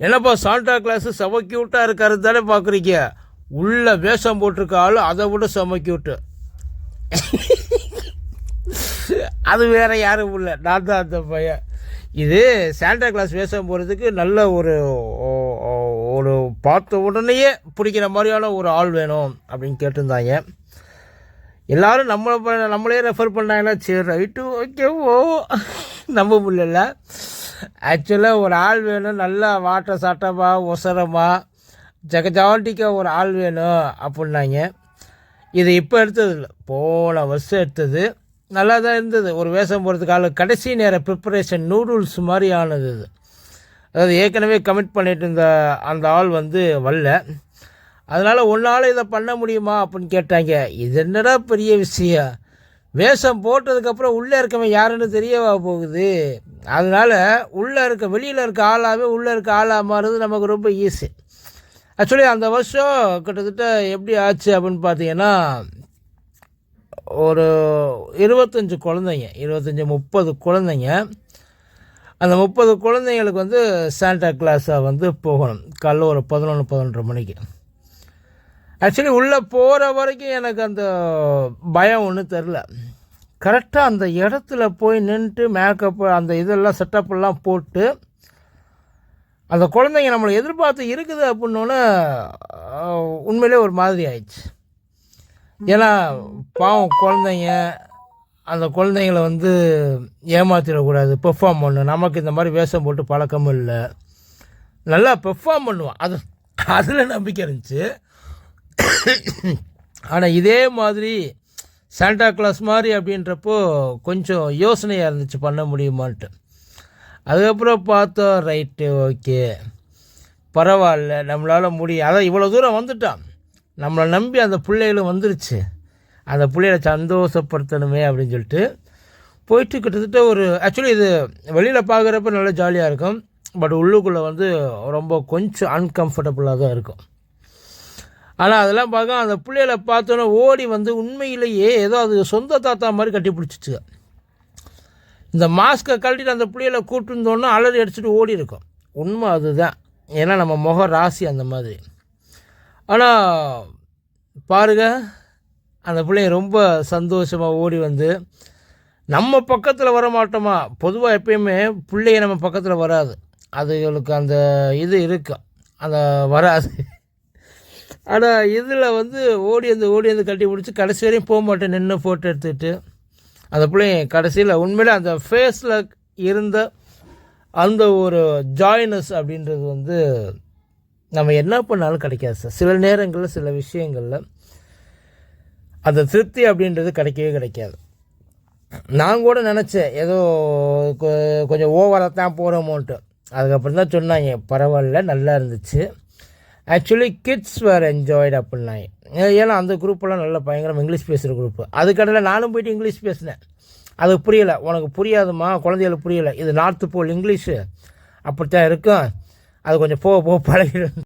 என்னப்பா Santa class செம க்யூட்டாக இருக்காரு தானே பார்க்குறீங்க உள்ள வேஷம் போட்டிருக்க ஆள் அதை விட செம க்யூட்டு அது வேறு யாரும் இல்லை. நான் தான் அந்த பையன். இது சாண்டா கிளாஸ் வேஷம் போகிறதுக்கு நல்ல ஒரு ஓ- ஒரு பார்த்த உடனேயே பிடிக்கிற மாதிரியான ஒரு ஆள் வேணும் அப்படின்னு கேட்டிருந்தாங்க. எல்லோரும் நம்மளை நம்மளே ரெஃபர் பண்ணாங்கன்னா சரி ரைட்டு ஓகே ஓ. நம்ப முடியல ஆக்சுவலாக ஒரு ஆள் வேணும் நல்லா வாட்ட சாட்டமாக ஒசரமாக ஜெகஜாண்டிக்காக ஒரு ஆள் வேணும் அப்படின்னாங்க. இது இப்போ எடுத்தது இல்லை. போன வருஷம் எடுத்தது. நல்லா தான் இருந்தது. ஒரு வேஷம் போகிறதுக்கு ஆள் கடைசி நேர ப்ரிப்பரேஷன் நூடுல்ஸ் மாதிரி ஆனது இது. அதாவது ஏற்கனவே கமிட் பண்ணிட்டு இருந்த அந்த ஆள் வந்து வரல. அதனால் உன்னால் இதை பண்ண முடியுமா அப்படின்னு கேட்டாங்க. இது என்னடா பெரிய விஷயம்? வேஷம் போட்டதுக்கப்புறம் உள்ளே இருக்கவன் யாருன்னு தெரியவா போகுது. அதனால் உள்ளே இருக்க வெளியில் இருக்க ஆளாகவே உள்ளே இருக்க ஆளாக மாறுறது நமக்கு ரொம்ப ஈஸி ஆக்சுவலி அந்த வருஷம் கிட்டத்தட்ட எப்படி ஆச்சு அப்படின்னு பார்த்தீங்கன்னா ஒரு இருபத்தஞ்சி குழந்தைங்க இருபத்தஞ்சி முப்பது குழந்தைங்க. அந்த முப்பது குழந்தைங்களுக்கு வந்து சாண்டா கிளாஸாக வந்து போகணும். காலைல ஒரு பதினொன்று பதினொன்றரை மணிக்கு. ஆக்சுவலி உள்ளே போகிற வரைக்கும் எனக்கு அந்த பயம் ஒன்றும் தெரில கரெக்டாக அந்த இடத்துல போய் நின்றுட்டு மேக்கப் அந்த இதெல்லாம் செட்டப்லாம் போட்டு அந்த குழந்தைங்க நம்மளை எதிர்பார்த்து இருக்குது அப்படின்னோன்னே உண்மையிலே ஒரு மாதிரி ஆயிடுச்சு. ஏன்னா பாவம் குழந்தைங்க அந்த குழந்தைங்கள வந்து ஏமாத்திடக்கூடாது. பெர்ஃபார்ம் பண்ணணும் நமக்கு இந்த மாதிரி வேஷம் போட்டு பழக்கமும் இல்லை. நல்லா பெர்ஃபார்ம் பண்ணுவான். அது அதில் நம்பிக்கை இருந்துச்சு. ஆனால் இதே மாதிரி சாண்டா கிளாஸ் மாதிரி அப்படின்றப்போ கொஞ்சம் யோசனையாக இருந்துச்சு பண்ண முடியுமான்ட்டு. அதுக்கப்புறம் பார்த்தோம் ரைட்டு ஓகே பரவாயில்ல நம்மளால் முடியும் அதான் இவ்வளோ தூரம் வந்துட்டான். நம்மளை நம்பி அந்த பிள்ளைகளும் வந்துருச்சு. அந்த பிள்ளைகளை சந்தோஷப்படுத்தணுமே அப்படின்னு சொல்லிட்டு போயிட்டு கிட்டத்தட்ட ஒரு ஆக்சுவலி இது வெளியில் பார்க்குறப்ப நல்லா ஜாலியாக இருக்கும். பட் உள்ளுக்குள்ளே வந்து ரொம்ப கொஞ்சம் அன்கம்ஃபர்டபுளாக தான் இருக்கும். ஆனால் அதெல்லாம் பார்க்க அந்த பிள்ளைகளை பார்த்தோன்னே ஓடி வந்து உண்மையிலேயே ஏதோ அது சொந்த தாத்தா மாதிரி கட்டி பிடிச்சிச்சு. இந்த மாஸ்க்கை கழட்டிட்டு அந்த பிள்ளைகளை கூப்பிட்டுருந்தோன்னா அலறி அடிச்சுட்டு ஓடி இருக்கும். உண்மை அதுதான். ஏன்னா நம்ம முக ராசி அந்த மாதிரி. ஆனால் பாருங்க அந்த பிள்ளைங்க ரொம்ப சந்தோஷமாக ஓடி வந்து நம்ம பக்கத்தில் வர மாட்டோமா பொதுவாக எப்பயுமே பிள்ளைங்க நம்ம பக்கத்தில் வராது. அதுகளுக்கு அந்த இது இருக்கும் அந்த வராது. ஆனால் இதில் வந்து ஓடி வந்து ஓடி வந்து கட்டி பிடிச்சி கடைசி வரையும் போக மாட்டேன். நின்று ஃபோட்டோ எடுத்துக்கிட்டு அந்த பிள்ளைங்க கடைசியில் உண்மையிலே அந்த ஃபேஸில் இருந்த அந்த ஒரு ஜாயினஸ் அப்படின்றது வந்து நம்ம என்ன பண்ணாலும் கிடைக்காது சார். சில நேரங்களில் சில விஷயங்களில் அந்த திருப்தி அப்படின்றது கிடைக்கவே கிடைக்காது. நான் கூட நினச்சேன் ஏதோ கொஞ்சம் ஓவராக தான் போகிறோமோன்ட்டு அதுக்கப்புறம் தான் சொன்னாங்க பரவாயில்ல நல்லா இருந்துச்சு. ஆக்சுவலி கிட்ஸ் வேர் என்ஜாய்டு அப்படின்னாங்க ஏன்னா அந்த குரூப்பெல்லாம் நல்ல பயங்கரம் இங்கிலீஷ் பேசுகிற குரூப்பு அதுக்கடையில் நானும் போயிட்டு இங்கிலீஷ் பேசினேன். அது புரியலை. உனக்கு புரியாதுமா குழந்தைகளுக்கு புரியலை. இது நார்த்து போல் இங்கிலீஷு அப்படித்தான் இருக்கும். அது கொஞ்சம் போக போக பழகிடும்.